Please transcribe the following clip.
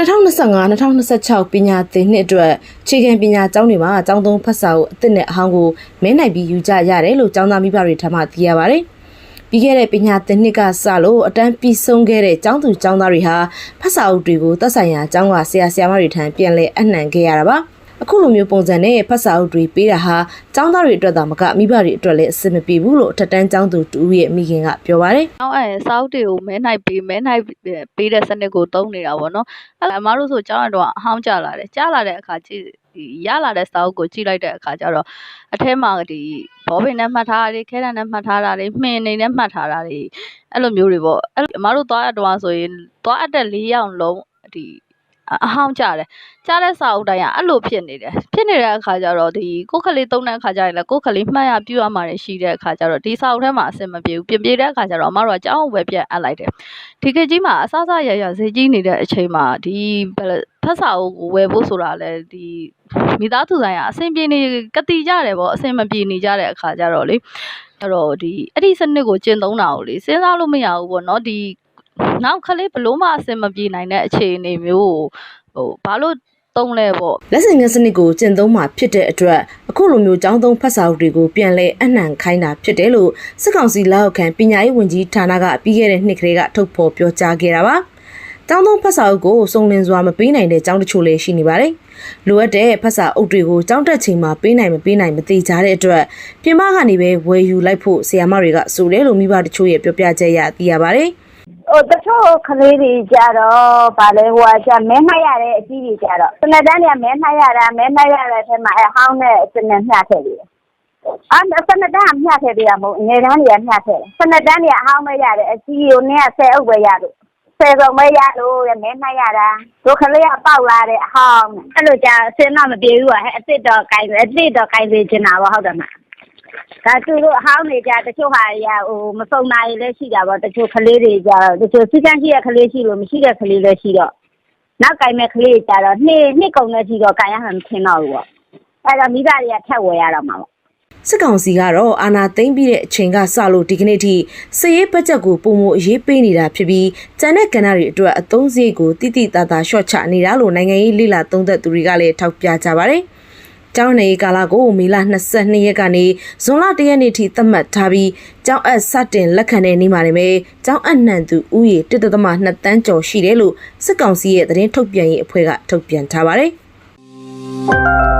2025-2026ပညာသင်နှစ်အတွက်ခြေခံပညာကျောင်းတွေမှာကျောင်းသုံးဖတ်စာအုပ်အသစ်နဲ့အဟောင်းကိုမဲနိုင်ပြီးယူကြရတယ်လို့ကျောင်းသားမိဘတွေထံမှသိရပါဗျ။ပြီးခဲ့တဲ့ပညာသင်နှစ်ကစလို့အတန်းပြီးဆုံးခဲ့တဲ့ကျောင်းသူကျောင်းသားတွေဟာဖတ်စာအုပ်တွေကိုသက်ဆိုင်ရာကျောင်းကဆရာဆရာမတွေထံပြန်လည်အနှံခဲ့ရတာပါ။ အခုလိုမျိုးပုံစံနဲ့ဖတ်စာအုပ်တွေပေးတာဟာကျောင်းသားတွေအတွက်သာမကမိဘတွေအတွက်လည်းအဆင်မပြေဘူးလို့အထက်တန်းကျောင်းသူတူရဲ့မိခင်ကပြောပါတယ်။နောက်အဲစာအုပ်တွေကိုမဲနိုင်ပေးမဲနိုင်ပေးတဲ့စနစ်ကိုသုံးနေတာပေါ့နော်။အဲ့ဒါအမားတို့ဆိုကျောင်းရတော့အဟောင်းကြလာတယ်။ကြားလာတဲ့အခါကြည့်ဒီရလာတဲ့စာအုပ်ကိုကြည့်လိုက်တဲ့အခါကျတော့အထဲမှာဒီဘောပင်နဲ့မှတ်ထားတာတွေခဲတံနဲ့မှတ်ထားတာတွေမှင်နေနဲ့မှတ်ထားတာတွေအဲ့လိုမျိုးတွေပေါ့။အဲ့လိုအမားတို့သွားရတော့ဆိုရင်သွားအပ်တဲ့၄ရောင်လုံးဒီ အဟောင်းကြတယ်။ကြားတဲ့စာအုပ်တိုင်းကအဲ့လိုဖြစ်နေတယ်။ဖြစ်နေတဲ့အခါကျတော့ဒီကိုယ်ခလေးသုံးတဲ့အခါကျရင်လည်းကိုယ်ခလေးမှတ်ရပြုရမှာရှိတဲ့အခါကျတော့ဒီစာအုပ်ထဲမှာအဆင်မပြေဘူးပြင်ပြေတဲ့အခါကျတော့အမတို့ကကြောင်းဝယ်ပြတ်အပ်လိုက်တယ်။ဒီကကြီးမှာအဆအဆရရဈေးကြီးနေတဲ့အချိန်မှာဒီဘယ်လိုဖတ်စာအုပ်ကိုဝယ်ဖို့ဆိုတာလဲဒီမိသားစုဆိုင်ကအဆင်ပြေနေကတိကြတယ်ပေါ့အဆင်မပြေနေကြတဲ့အခါကျတော့လေအဲ့တော့ဒီအဲ့ဒီစနစ်ကိုကျင့်သုံးတာကိုလေစဉ်းစားလို့မရဘူးပေါ့နော်ဒီ နောက်ကလေးဘလို့မှအဆင်မပြေနိုင်တဲ့အခြေအနေမျိုးကိုဟိုဘာလို့သုံးလဲပေါ့လက်ဆင့်ကမ်းစနစ်ကိုကျင့်သုံးမှာဖြစ်တဲ့အတွက်အခုလိုမျိုးကျောင်းသုံးဖတ်စာအုပ်တွေကိုပြန်လည်အနှံခိုင်းတာဖြစ်တယ်လို့စစ်ကောင်စီလက်အောက်ခံပညာရေးဝန်ကြီးဌာနကပြီးခဲ့တဲ့နှစ်ကလေးကထုတ်ဖော်ပြောကြားခဲ့တာပါ။ကျောင်းသုံးဖတ်စာအုပ်ကိုစုံလင်စွာမပေးနိုင်တဲ့ကျောင်းတချို့လည်းရှိနေပါတယ်။လိုအပ်တဲ့ဖတ်စာအုပ်တွေကိုကျောင်းတက်ချိန်မှာပေးနိုင်မပေးနိုင်မသိကြတဲ့အတွက်ပြင်ပကနေပဲဝယ်ယူလိုက်ဖို့ဆရာမတွေကဆိုတယ်လို့မိဘတချို့ရဲ့ပြောပြချက်ရသိရပါတယ်။ဟို တချို့ကလေးတွေကြတော့ဗာလဲဟိုကကျမဲနှိုက်ရတဲ့အကြီးကြီးကြတော့စနတန်းတွေကမဲနှိုက်ရတာမဲနှိုက်ရတဲ့အထက်မှာအဟောင်းနဲ့စနမျှထည့်ပြီးတယ်အာစနတန်းကမျှထည့်ပေးတာမဟုတ်ငယ်တန်းတွေကမျှထည့်စနတန်းတွေအဟောင်းပဲရတယ်အကြီးကိုနည်းက10အုပ်ပဲရလို့ဆယ်ကောင်ပဲရလို့မဲနှိုက်ရတာတို့ကလေးကပေါက်လာတဲ့အဟောင်းအဲ့လိုကြာအစင်းတော့မပြေဘူးကဟဲ့အစ်စ်တော့ကိုင်းအစ်စ်တော့ကိုင်းစေချင်တာပေါ့ဟုတ်တယ်မ ဒါသူတို့အဟောင်းတွေကြတချို့ဟာတွေကဟိုမစုံနိုင်လည်းရှိတာပေါ့တချို့ကလေးတွေကြတော့တချို့စီကန်းရှိတဲ့ကလေးရှိလို့မရှိတဲ့ကလေးလည်းရှိတော့နောက်ကင်မဲ့ကလေးကြတော့နှစ်နှစ်ကုန်တဲ့ရှိတော့ကင်ရမှမထင်တော့ဘူးပေါ့အဲ့တော့မိဘတွေကထက်ဝယ်ရတော့မှာပေါ့စစ်ကောင်စီကတော့အာဏာသိမ်းပြီးတဲ့အချိန်ကစလို့ဒီကနေ့ထိစည်ရေးဘတ်ဂျက်ကိုပုံမအရေးပေးနေတာဖြစ်ပြီးကျန်တဲ့ကဏ္ဍတွေအတွက်အသုံးစရိတ်ကိုတိတိတသာရှော့ချနေတာလို့နိုင်ငံရေးလိလာသုံးသက်သူတွေကလည်းထောက်ပြကြပါတယ်။ ကျောင်းနေကာလကိုမေလ22ရက်ကနေဇွန်လ1ရက်နေ့ထိသတ်မှတ်ထားပြီးကျောင်းအပ်စတင်လက်ခံတဲ့နေ့မှာနေပဲကျောင်းအပ်နှံသူဥယေ1.2တန်းကျော်ရှိတယ်လို့စစ်ကောင်စီရဲ့သတင်းထုတ်ပြန်ရေးအဖွဲ့ကထုတ်ပြန်ထားပါတယ်။